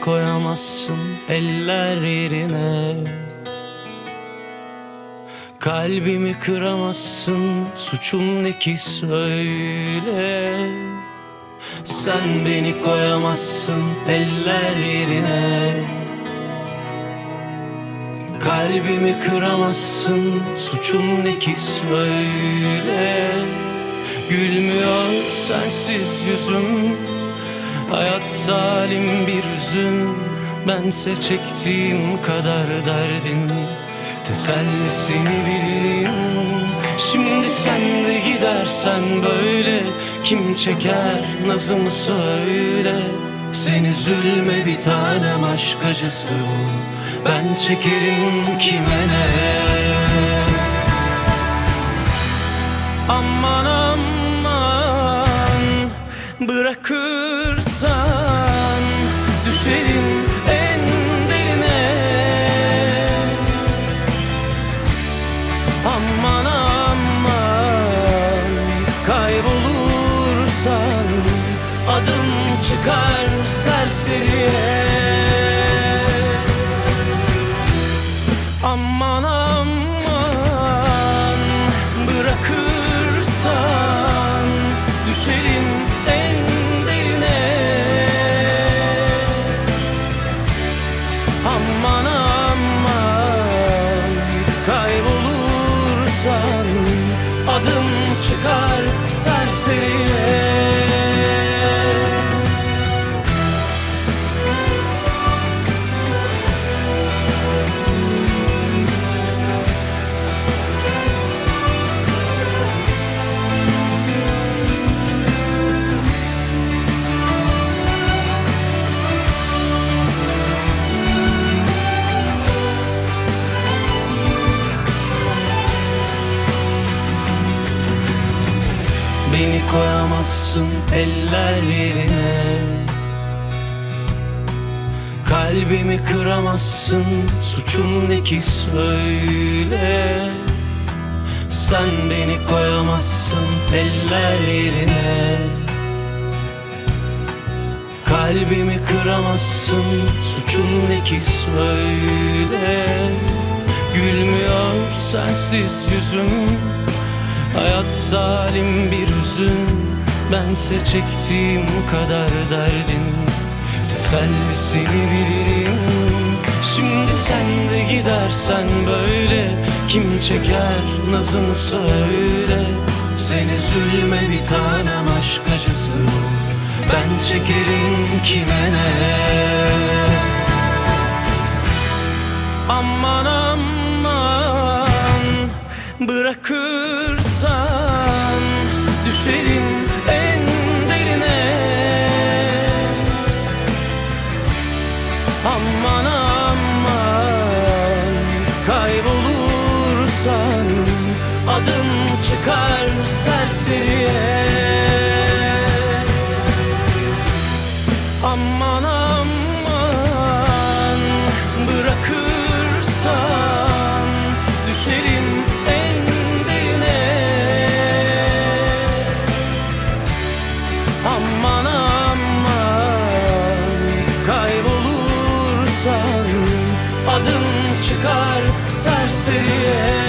koyamazsın eller yerine. Kalbimi kıramazsın suçum ne ki söyle. Sen beni koyamazsın eller yerine. Kalbimi kıramazsın suçum ne ki söyle. Gülmüyor sensiz yüzüm Hayat zalim bir hüzün Bense çektiğim kadar derdin. Tesellisini bilirim Şimdi sen de gidersen böyle. Kim çeker nazımı söyle. Sen üzülme bir tanem aşk acısı bu. Ben çekerim kime ne? Aman aman Bırakırsan Düşerim en derine. Aman aman Kaybolursan Adım çıkar serseriye. Aman aman bırakırsan düşerim Aman aman. Kaybolursan adım çıkar serseriye Beni koyamazsın eller yerine. Kalbimi kıramazsın suçum ne ki söyle. Sen beni koyamazsın eller yerine. Kalbimi kıramazsın suçum ne ki söyle. Gülmüyor sensiz yüzüm Hayat zalim bir hüzün. Bense çektiğim kadar derdin. Tesellisini bilirim? Şimdi sen de gidersen böyle Kim çeker nazını söyle Sen üzülme bir tanem aşk acısı. Ben çekerim kime Aman. Aman Kaybolursan Adım çıkar serseriye. Aman aman. Bırakırsan düşerim çıkar serseriye.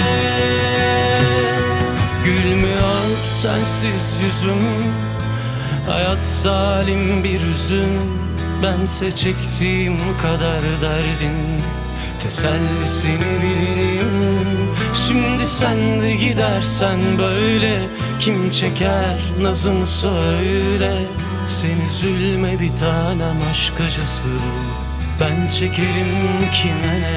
Gülmüyor sensiz yüzüm. Hayat zalim bir hüzün Bense çektiğim kadar derdin. Tesellisini bilirim Şimdi sen de gidersen böyle. Kim çeker nazını söyle. Sen üzülme bir tanem aşk acısı. Ben çekerim kime ne